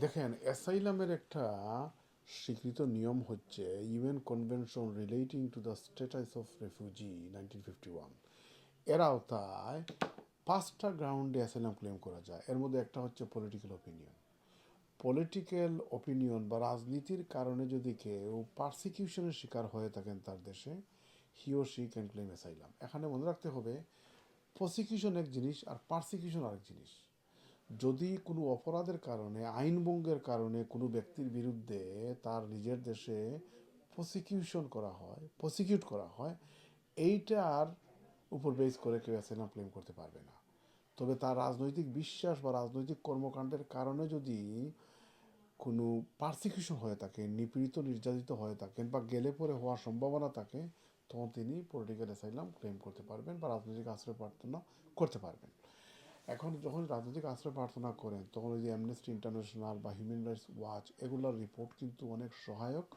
দেখেন অ্যাসাইলামের একটা স্বীকৃত নিয়ম হচ্ছে UN convention relating to the status of refugee nineteen fifty ওয়ানের আওতায় পাঁচটা গ্রাউন্ডে অ্যাসাইলাম ক্লেম করা যায়। এর মধ্যে একটা হচ্ছে পলিটিক্যাল অপিনিয়ন পলিটিক্যাল অপিনিয়ন বা রাজনীতির কারণে যদি কেউ পারসিকিউশনের শিকার হয়ে থাকেন তার দেশে he or she can claim asylum এখানে মনে রাখতে হবে প্রসিকিউশন এক জিনিস আর পারসিকিউশন আরেক জিনিস। যদি কোনো অপরাধের কারণে আইনভঙ্গের কারণে কোনো ব্যক্তির বিরুদ্ধে তার নিজের দেশে প্রসিকিউশন করা হয় প্রসিকিউট করা হয় এইটার উপর বেস করে কেউ অ্যাসাইলাম ক্লেম করতে পারবে না। তবে তার রাজনৈতিক বিশ্বাস বা রাজনৈতিক কর্মকাণ্ডের কারণে যদি কোনো পারসিকিউশন হয়ে থাকে, নিপীড়িত, নির্যাতিত হয়ে থাকেন বা গেলে পরে হওয়ার সম্ভাবনা থাকে, তখন তিনি পলিটিক্যাল অ্যাসাইলাম ক্লেম করতে পারবেন বা রাজনৈতিক আশ্রয় প্রার্থনা করতে পারবেন। এখন যখন রাজনৈতিক আশ্রয় প্রার্থনা করেন, তখন ওই যে অ্যামনেস্টি ইন্টারন্যাশনাল বা হিউম্যান রাইটস ওয়াচ এগুলোর রিপোর্ট কিন্তু অনেক সহায়ক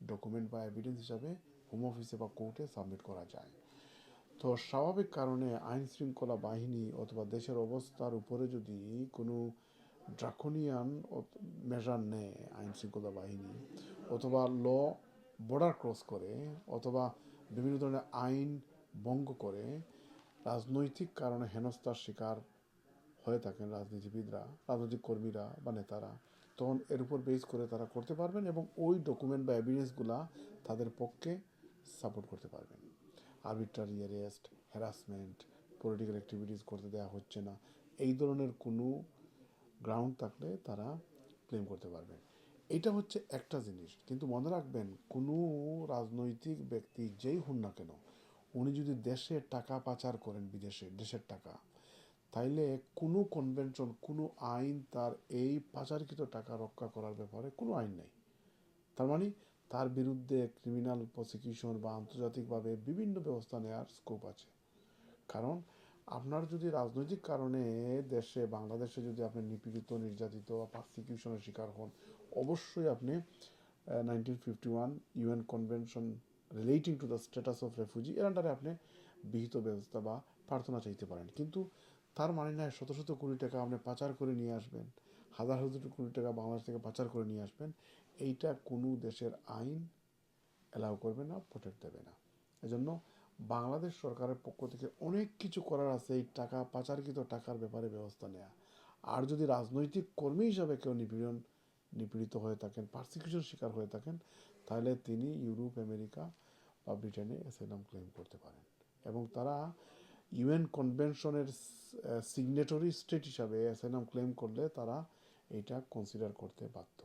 ডকুমেন্ট বা এভিডেন্স হিসাবে হোম অফিসে বা কোর্টে সাবমিট করা যায়। তো স্বাভাবিক কারণে আইন শৃঙ্খলা বাহিনী অথবা দেশের অবস্থার উপরে যদি কোনো ড্রাকোনিয়ান মেজার নেয় আইন শৃঙ্খলা বাহিনী, অথবা ল বর্ডার ক্রস করে, অথবা বিভিন্ন ধরনের আইন ভঙ্গ করে রাজনৈতিক কারণে হেনস্থার শিকার হয়ে থাকেন রাজনীতিবিদরা, রাজনৈতিক কর্মীরা বা নেতারা। তখন এর উপর বেস করে তারা করতে পারবেন এবং ওই ডকুমেন্ট বা এভিডেন্সগুলা তাদের পক্ষে সাপোর্ট করতে পারবেন। Arbitrary arrest harassment political activities করতে দেওয়া হচ্ছে না। এই ধরনের কোনো গ্রাউন্ড থাকলে তারা ক্লেম করতে পারবেন এটা হচ্ছে একটা জিনিস। কিন্তু মনে রাখবেন, কোনো রাজনৈতিক ব্যক্তি যেই হন না কেন উনি যদি দেশে টাকা পাচার করেন, বিদেশে, দেশের টাকা, তাইলে কোনো কনভেনশন কোনো আইন তার এই পাচারকৃত টাকা রক্ষা করার ব্যাপারে কোনো আইন নাই। তার মানে তার বিরুদ্ধে ক্রিমিনাল প্রসিকিউশন বা আন্তর্জাতিকভাবে বিভিন্ন ব্যবস্থা নেওয়ার স্কোপ আছে। কারণ আপনার যদি রাজনৈতিক কারণে দেশে, বাংলাদেশে যদি আপনি নিপীড়িত, নির্যাতিত বা পারসিকিউশনের শিকার হন, অবশ্যই আপনি nineteen fifty one UN convention relating to the status of refugee এর আন্ডারে আপনি বিহিত ব্যবস্থা বা প্রার্থনা চাইতে পারেন। কিন্তু তার মানে নয় শত শত কোটি টাকা আপনি পাচার করে নিয়ে আসবেন, হাজার হাজার কোটি টাকা বাংলাদেশ থেকে পাচার করে নিয়ে আসবেন, এইটা কোনো দেশের আইন অ্যালাউ করবে না প্রোটেক্ট দেবে না। এজন্য বাংলাদেশ সরকারের পক্ষ থেকে অনেক কিছু করার আছে এই টাকা, পাচারকৃত টাকার ব্যাপারে ব্যবস্থা নেওয়া আর যদি রাজনৈতিক কর্মী হিসাবে কেউ নিপীড়ন নিপীড়িত হয়ে থাকেন পার্সিকিউশন শিকার হয়ে থাকেন, তাহলে তিনি ইউরোপ, আমেরিকা বা ব্রিটেনে অ্যাসাইলাম ক্লেম করতে পারেন। এবং তারা ইউএন কনভেনশনের সিগনেটরি স্টেট হিসাবে অ্যাসাইলাম ক্লেম করলে তারা এটা কনসিডার করতে বাধ্য।